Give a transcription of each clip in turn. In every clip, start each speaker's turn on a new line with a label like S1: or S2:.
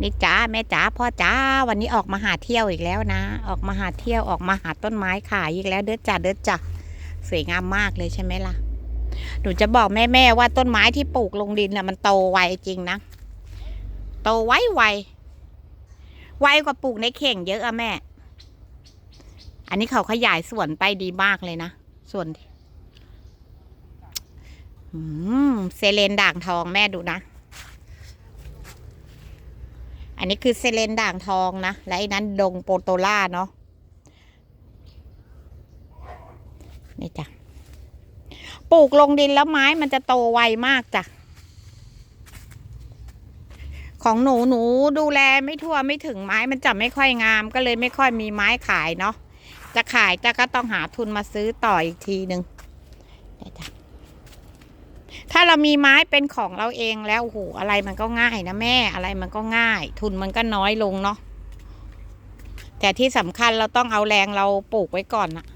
S1: นี่จ้าแม่จ๋าพ่อจ้าวันนี้ออกมาหาเที่ยวอีกแล้วนะ ออกมาหาเที่ยวออกมาหาต้นไม้ขายอีกแล้วเด้อจ้าเด้อจ้าสวยงามมากเลยใช่ไหมล่ะหนูจะบอกแม่แม่ๆว่าต้นไม้ที่ปลูกลงดินน่ะมันโตไวจริงนะโตไวไวไวกว่าปลูกในเข่งเยอะอะแม่ อันนี้เขาขยายสวนไปดีมากเลยนะส่วนอืมเซเลนด่างทองแม่ดูนะ นนี้คือเซเลนด่างทองนะ และไอ้นั้นดงโปโตล่าเนาะ นี่จ้ะ ปลูกลงดินแล้วไม้มันจะโตไวมากจ้ะ ของหนูหนูดูแลไม่ทั่วไม่ถึงไม้มันจะไม่ค่อยงาม ก็เลยไม่ค่อยมีไม้ขายเนาะ จะขายจะก็ต้องหาทุนมาซื้อต่ออีกทีหนึ่งนี่จ้ะ ถ้าเรามีไม้เป็นของเราเองแล้วโอ้โหอะไรมันก็ง่ายนะแม่อะไรมันก็ง่าย ทุนมันก็น้อยลงเนาะแต่ที่สำคัญเราต้องเอาแรงเราปลูกไว้ก่อนนะ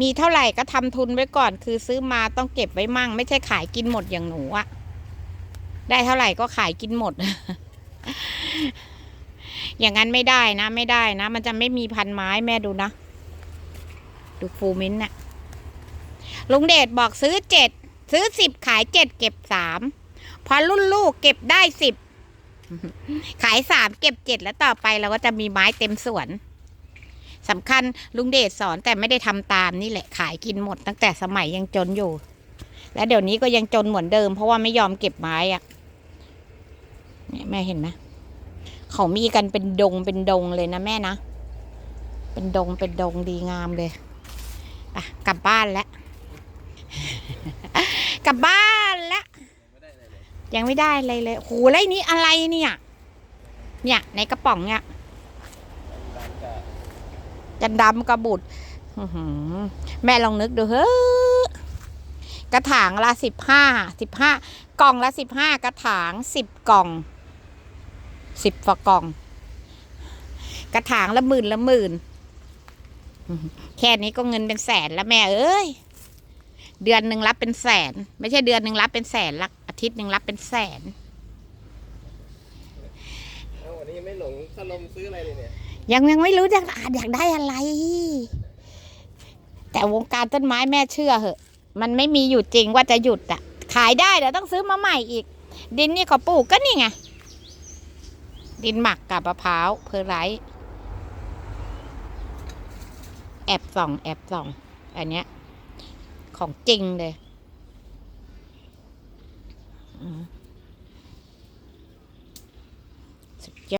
S1: มีเท่าไหร่ก็ทำทุนไว้ก่อน คือซื้อมาต้องเก็บไว้มั่ง ไม่ใช่ขายกินหมดอย่างหนูอะได้เท่าไหร่ก็ขายกินหมด อย่างนั้นไม่ได้นะ ไม่ได้นะ มันจะไม่มีพันไม้แม่ดูนะ ดูฟูมินน่ะลุงเดชบอกซื้อเจ็ด ซื้อสิบขายเจ็ดเก็บสามพอรุ่นลูกเก็บได้สิบขายสามเก็บเจ็ดแล้วต่อไปเราก็จะมีไม้เต็มสวนสำคัญลุงเดชสอนแต่ไม่ได้ทำตามนี่แหละขายกินหมดตั้งแต่สมัยยังจนอยู่ และเดี๋ยวนี้ก็ยังจนเหมือนเดิม เพราะว่าไม่ยอมเก็บไม้อะนี่แม่เห็นไหมเขามีกันเป็นดงเป็นดงเลยนะแม่นะ เป็นดงเป็นดงดีงามเลยอะกลับบ้านแล้ว กลับบ้านแล้วยังไม่ได้เลยเลยโหไอ้นี้อะไรเนี่ย เนี่ยในกระป๋องเนี่ยจะดำกระบุดแม่ลองนึกดูเฮ้ยกระถางละสิบห้าสิบห้ากล่องละสิบห้ากระถางสิบกล่องสิบฝากล่อง กระถางละหมื่นละหมื่น แค่นี้ก็เงินเป็นแสนแล้วแม่เอ้ย เดือนหนึ่งรับเป็นแสน ไม่ใช่เดือนหนึ่งรับเป็นแสนละอาทิตย์หนึ่งรับเป็นแสน
S2: เอ้าวันนี้ยังไม่หลงสลมซื้ออะไรเลยเนี่ย
S1: ยังยังไม่รู้จะอยากได้อะไร แต่วงการต้นไม้แม่เชื่อเหอะ มันไม่มีอยู่จริงว่าจะหยุดอะขายได้เดี๋ยวต้องซื้อมาใหม่อีก ดินนี่เขาปลูกก็นี่ไงดินหมักกับมะพร้าวเพอร์ไรต์แอบส่อง แอบส่อง อันเนี้ย ของจริงเลยอืม